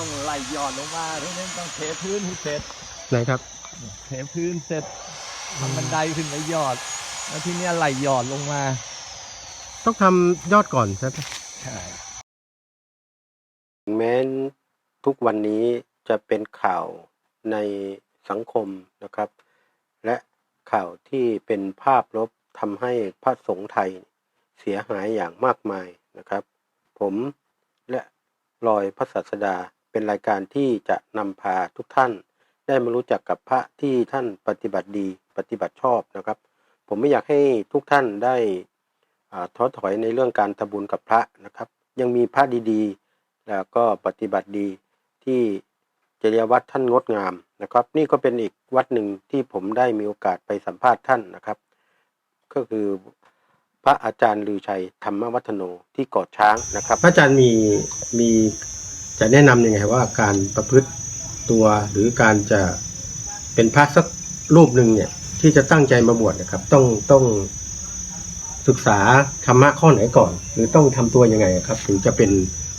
ต้องไล่หยอดลงมาทีนี้ต้องเทพื้นให้เสร็จไหนครับ เทพื้นเสร็จทำบันไดขึ้นไปหยอด แล้วทีเนี้ยไล่หยอดลงมา ต้องทำยอดก่อนใช่ไหมใช่แม้นทุกวันนี้จะเป็นข่าวในสังคมนะครับ และข่าวที่เป็นภาพลบทำให้พระสงฆ์ไทยเสียหายอย่างมากมายนะครับ ผมและรอยพระศาสดา เป็นรายการที่จะนำพาทุกท่าน ได้มารู้จักกับพระที่ท่านปฏิบัติดีปฏิบัติชอบนะครับ ผมไม่อยากให้ทุกท่านได้ท้อถอยในเรื่องการทำบุญกับพระนะครับ ยังมีพระดีๆ แล้วก็ปฏิบัติดีที่จริยวัดท่านงดงามนะครับ นี่ก็เป็นอีกวัดหนึ่งที่ผมได้มีโอกาสไปสัมภาษณ์ท่านนะครับ ก็คือพระอาจารย์ลือชัยธรรมวัฒโนที่เกาะช้างนะครับ พระอาจารย์มีมี จะแนะนำยังไงว่าการประพฤติตัวหรือการจะเป็นพระสักรูปหนึ่งเนี่ย ที่จะตั้งใจมาบวชนะครับ ต้องต้องศึกษาธรรมะข้อไหนก่อน หรือต้องทำตัวยังไงครับ ถึงจะเป็น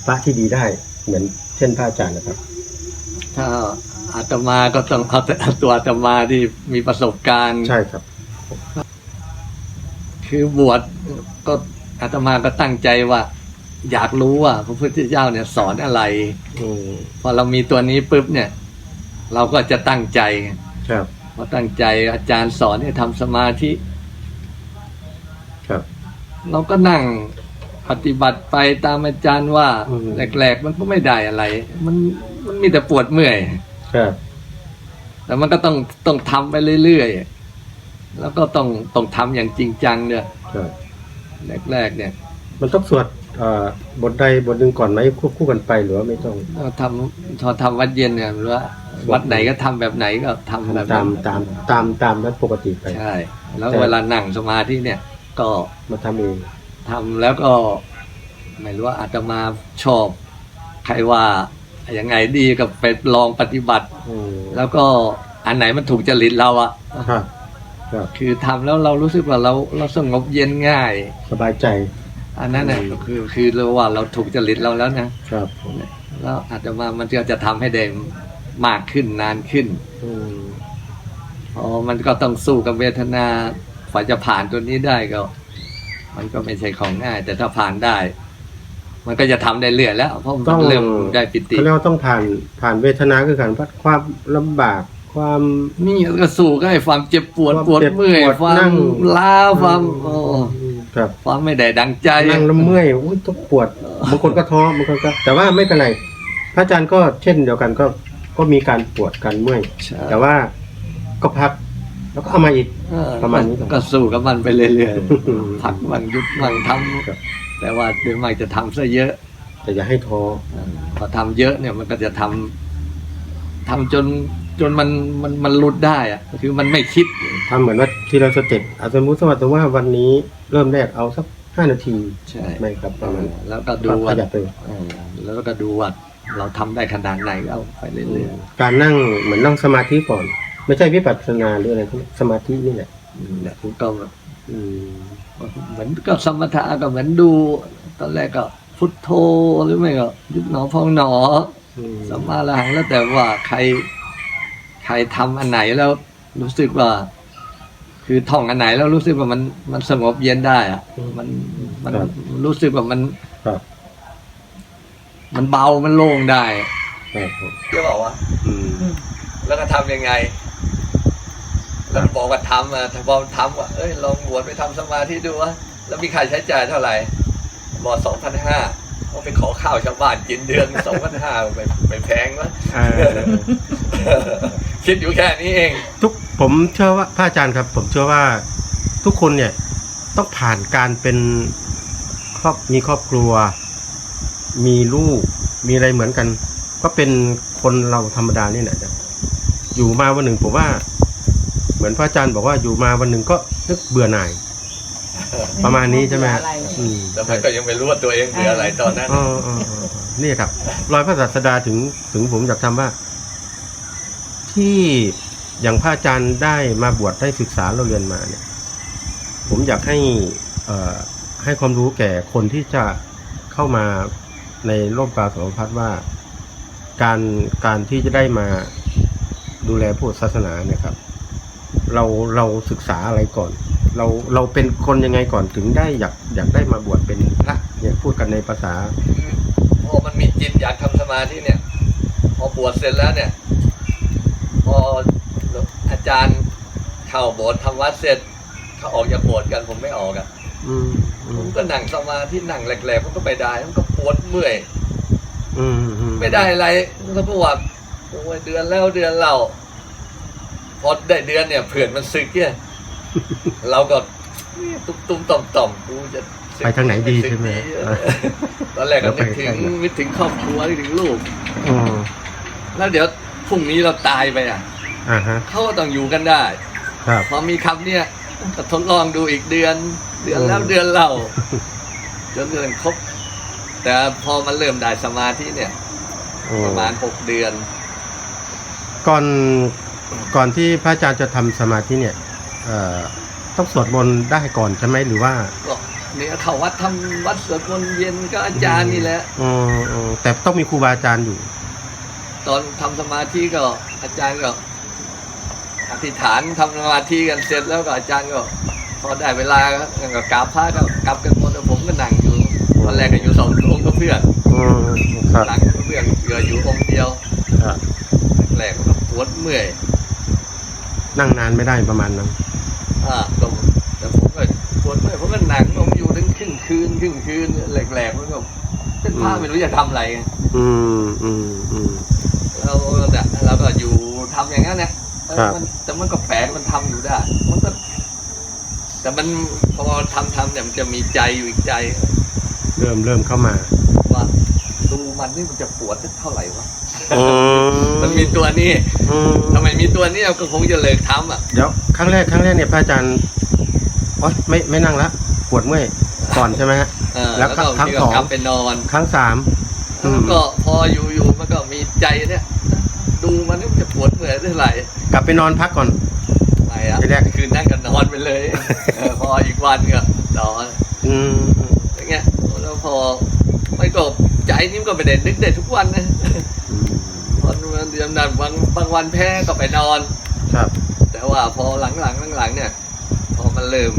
พระที่ดีได้เหมือนเช่นพระอาจารย์นะครับ ถ้าอาตมาก็ต้องเอาแต่ตัวอาตมาที่มีประสบการณ์ ใช่ครับ คือบวชก็อาตมาก็ตั้งใจว่า อยากรู้ว่าพระพุทธเจ้าเนี่ยสอนอะไรอืมพอเรามีตัวนี้ปุ๊บเนี่ย เราก็จะตั้งใจครับพอตั้งใจอาจารย์สอนให้ทำสมาธิ ครับ เราก็นั่งปฏิบัติไปตามอาจารย์ว่าอืมแรกๆมันก็ไม่ได้อะไร มันมันมีแต่ปวดเมื่อย ครับ แต่มันก็ต้องต้องทำไปเรื่อยๆแล้วก็ต้องต้องทำอย่างจริงจังเนี่ยครับแรกๆเนี่ย มันต้องสวดเอ่อ บทใดบทหนึ่งก่อนไหมควบคู่กันไปหรือว่าไม่ต้องเราทำพอทำวัดเย็นเนี่ยหรือว่าวัดไหนก็ทำแบบไหนก็ทำแบบตานั้มนตามตามตามนั้นปกติไปใช่ แล้วแต่เวลานั่งสมาธิเนี่ย ก็มาทำเองทำแล้วก็ไม่รู้ว่าอาตมาชอบใครว่าอย่างไงดีก็ไปลองปฏิบัติอืมแล้วก็อันไหนมันถูกจริตเราอะครับครับคือทำแล้วเรารู้สึกว่าเราเราสงบเย็นง่าย สบายใจ อันนั้นน่ะอืมคือคือเราว่าเราถูกจริตเราแล้วนะครับแล้วอาจจะมามันก็จะทำให้ได้มากขึ้นนานขึ้นอืมอ๋อมันก็ต้องสู้กับเวทนาฝ่าจะผ่านตัวนี้ได้ก็ มันก็ไม่ใช่ของง่าย แต่ถ้าผ่านได้ มันก็จะทำได้เรื่อยแล้วเพราะมันเริ่มได้ปิติเขาเรียกว่าต้องผ่านผ่านเวทนาคือการพัดความลำบากความนี่ก็สู้ก็ให้ความเจ็บปวดความปวดเจ็บเมื่อยปวดควานั่มงล้าความโอ้ ครับความไม่ได้ดังใจนั่งแล้วเมื่อยอุ้ยต้องปวดบางคนก็ท้อบางคนก็ แต่ว่าไม่เป็นไรพระอาจารย์ก็เช่นเดียวกันก็ก็มีการปวดการเมื่อยใช่แต่ว่าก็พักแล้วก็เอามาอีกเออประมาณนี้ก่อนก็สู้กับมันไปเรื่อยอืมๆผักมันยุดมันทครับำแต่ว่าโดยมากจะทำซะเยอะ แต่อย่าให้ท้อพอทำเยอะเนี่ยมันก็จะทำทำจนจนมันมันมันหลุดได้อะคือมันไม่คิดทำเหมือนว่าทีละสเต็ปอาสมมติสมมติว่าวันนี้ เริ่มแรกเอาสักห้านาทีใช่ไม่ครับประมาณแล้วก็ดูขว่ายับไปเออแล้วก็ดูว่าเราทำได้ขนาดไหนก็เอาไปเรื่อยการนั่งเหมือนนั่งสมาธิก่อน ไม่ใช่วิปัสสนาหรืออะไรพวกนี้สมาธินี่แหละๆอืมเนี่ยก็อืมเหมือนก็สมถะก็เหมือนดู ตอนแรกก็พุทโธหรือไม่ก็ยุบหนอพองหนออืมสัมมาระหังแล้วแต่ว่าใคร ใครทำอันไหนแล้วรู้สึกว่า คือท่องอันไหนแล้วรู้สึกว่ามันมันสงบเย็นได้อะมันมันรู้สึกว่ามันครับ มันเบามันโล่งได้ครับผมก็บอกว่า อืมแล้วก็ทำยังไง แล้วบอกว่าทำอะถ้าพอทำว่าเอ้ยลองบวชไปทำสมาธิดูวะแล้วมีค่าใช้จ่ายเท่าไหร่บอกสองพันห้าเอาไปขอข้าวชาวบ้านกินเดือนสองพันห้าไปไปแพงวะ อ่า คิดอยู่แค่นี้เอง ทุกผมเชื่อว่าพระอาจารย์ครับ ผมเชื่อว่าทุกคนเนี่ยต้องผ่านการเป็นครอบมีครอบครัว มีลูก มีอะไรเหมือนกัน ก็เป็นคนเราธรรมดานี่แหละนะอยู่มาวันหนึ่งผมว่า เหมือนพระอาจารย์บอกว่าอยู่มาวันหนึ่งก็นึกเบื่อหน่าย ประมาณนี้ใช่ไหมฮะอืมแต่มันก็ยังไม่รู้ว่าตัวเองเป็นอะไรตอนนั้น อ๋ออ๋ออ๋อนี่ครับ รอยพระศาสดาถึงถึงผมอยากทำว่า ที่อย่างพระอาจารย์ได้มาบวชได้ศึกษาเราเรียนมาเนี่ย ผมอยากให้อ่อให้ความรู้แก่คนที่จะเข้ามาในโลกกาสมพัฒน์ว่าการการที่จะได้มาดูแลพุทธศาสนาเนี่ยครับ เราเราศึกษาอะไรก่อน เราเราเป็นคนยังไงก่อนถึงได้อยากอยากได้มาบวชเป็นพระเนี่ยพูดกันในภาษาพอมันมีจิตอยากทำสมาธิเนี่ย พอบวชเสร็จแล้วเนี่ย ออาจารย์เข้าโบสถ์ทำวัดเสร็จเขาออกจากโบสถ์กันผมไม่ออกอะอืมอืผมมก็นั่งสมาธินั่งแหลกๆมันก็ไปได้มันก็ปวดเมื่อยอืมอืไม่ได้อะไรแล้วก็ว่าโอ้ยเดือนแล้วเดือนเล่าพอได้เดือนเนี่ยเผื่อนมันสึกเนี่ยเราก็ตุ้มตุ้มๆต่อมต่อมๆกูจะสึกไปทางไหนดีสึกใช่ไหมเออตอนแรกก็นึกถึงแล้วไปทางไหนนึกถึงครอบครัวนึกถึงลูกอืมแล้วเดี๋ยวพรุ่งนี้เราตายไปอะ อ่าฮะ เขาก็ต้องอยู่กันได้ ครับ พอมีคำเนี่ยก็ทดลองดูอีกเดือน เดือนแล้วอืมเดือนเล่าจนเดือนครบ แต่พอมันเริ่มได้สมาธิเนี่ย อืประมาณหกเดือน ก่อนก่อนที่พระอาจารย์จะทำสมาธิเนี่ยเอ่อต้องสวดมนต์ได้ก่อนใช่ไหมหรือว่าก็เนี่ยเข้าวัดทำวัดสวดมนต์เย็นก็อาจารย์นี่แหละ อืมอืมแต่ต้องมีครูบาอาจารย์อยู่ ตอนทำสมาธิก็อาจารย์ก็ อธิษฐานทำสมาธิกันเสร็จแล้วก็อาจารย์ก็พอได้เวลาก็กราบพระก็กลับกันหมดแล้วผมก็นั่งอยู่ตอนแรกก็อยู่สององค์กับเพื่อนอืมครับหลังกับเพื่อนเหลืออยู่องค์เดียวครับแรกก็ปวดเมื่อยนั่งนานไม่ได้ประมาณนั้นอ่าก็แต่ผมก็ปวดเมื่อยผมก็หนังลงอยู่ถึงครึ่งคืนครึ่งคืนแหลกๆมันก็เป็นผ้าไม่รู้จะทำอะไรไงอืมอืมอืมเราเนี่ยเราก็อยู่ทำอย่างนั้นเนี่ย เออครับมันแต่มันก็แปลกมันทำอยู่ได้ มันก็ แต่มันพอทำทำเนี่ยมันจะมีใจอยู่อีกใจ เริ่มเริ่มเข้ามาว่าดูมันนี่มันจะปวดเท่าไหร่วะอืมันมีตัวนี้อืมทำไมมีตัวนี้ก็คงจะเลิกทำอะเดี๋ยวครั้งแรกครั้งแรกเนี่ยพระอาจารย์โอ๊ยไม่ไม่นั่งละปวดเมื่อยก่อนใช่ไหมฮะเออแล้แล้ววก็ครั้งมีสองกลับไปนอนครั้งสามอืมแล้วก็พออยู่อยู่มันก็มีใจเนี่ย ดูมันนี่มันจะปวดเมื่อยเท่าไหร่กลับไปนอนพักก่อนไม่อะทีแรกคืนนั่งกันนอนไปเลยเออพออีกวันก็นอนอืมอย่างเงี้ยแล้วพอไม่ก็ใจนี่มันก็ไม่ได้นึกได้ทุกวันนะอืมวันวันเดือนนั้นบางบางวันแพ้ก็ไปนอน ครับ แต่ว่าพอหลังๆหลังๆเนี่ย พอมันเริ่ม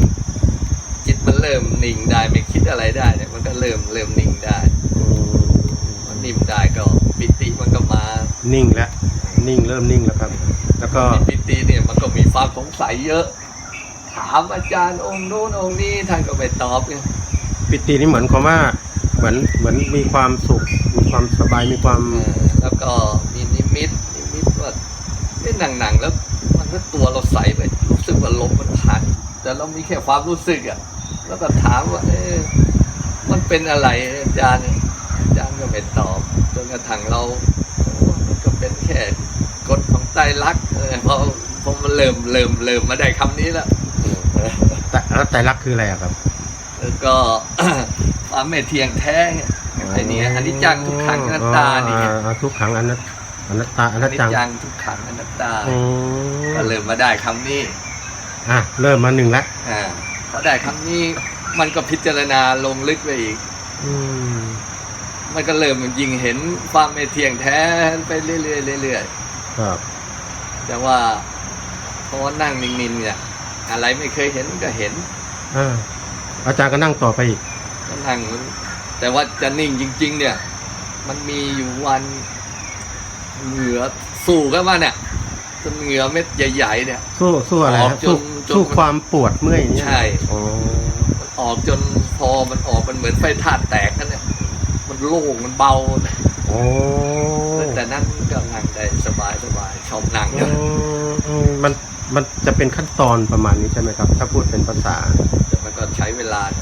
จิตมันเริ่มนิ่งได้ไม่คิดอะไรได้เนี่ยมันก็เริ่มเริ่มนิ่งได้อืมมันนิ่งได้ก็ปิติมันก็มา นิ่งแล้ว นิ่งเริ่มนิ่งแล้วครับ แล้วก็ปิติเนี่ยมันก็มีความสงสัยเยอะ ถามอาจารย์องค์โน้นองค์นี้ท่านก็ไม่ตอบไงปิตินี่เหมือนความว่าเหมือนเหมือนมีความสุข มีความสบายมีความเออแล้วก็มีนิมิตนิมิตว่าเล่นหนังๆแล้วมันก็ตัวเราใสไปรู้สึกว่าลมมันผ่านแต่เรามีแค่ความรู้สึกอะแล้วก็ถามว่าเอ๊ะมันเป็นอะไรอาจารย์อาจารย์ก็ไม่ตอบจนกระทั่งเราโอ้มันก็เป็น แค่กฎของไตรลักษณ์เออพอพอมันเริ่มเริ่มเริ่มมาได้คำนี้แล้วแต่แล้วแต่รักคืออะไรอะครับแล้วก็ความไม่เที่ยงแท้ไงไอ้เนี่ยอันนี้จังทุกขังอนัตตานี่ไงอ่อ่าทุกขังอนัตอนัตตาออันันตนี้จังจังทุกขังอนัตตาอืมก็เริ่มมาได้คำนี้ อะเริ่มมาหนึ่งแล้วอ่าพอได้คำนี้มันก็พิจารณาลงลึกไปอีก อืม มันก็เริ่มยิงเห็นความไม่เที่ยงแท้ไปเรื่อยๆเรื่อยครับ ๆแต่ว่าพอนั่งนิ่งๆเนี่ย อะไรไม่เคยเห็นก็เห็นอ่าอาจารย์ก็นั่งต่อไปอีก ก็นั่งแต่ว่าจะนิ่งจริง ๆ เนี่ย มันมีอยู่วันเหงื่อสู้กันมาเนี่ยจนเหงื่อเม็ดใหญ่ๆเนี่ย สู้สู้อะไรออกฮะจนสู้จนสู้ความปวดเมื่อยอย่างเงี้ยใช่ อ๋อมันออกจนพอมันออกมันเหมือนไฟธาตุแตกนั่นเนี่ยมัน โล่งมันเบาโอ้แต่นั้นก็นั่งได้สบายสบายชอบนั่งอืมอืมมันมันจะเป็นขั้นตอนประมาณนี้ใช่ไหมครับ ถ้าพูดเป็นภาษาแต่มันก็ใช้เวลาอายุวัฒนังยาวันนิพพา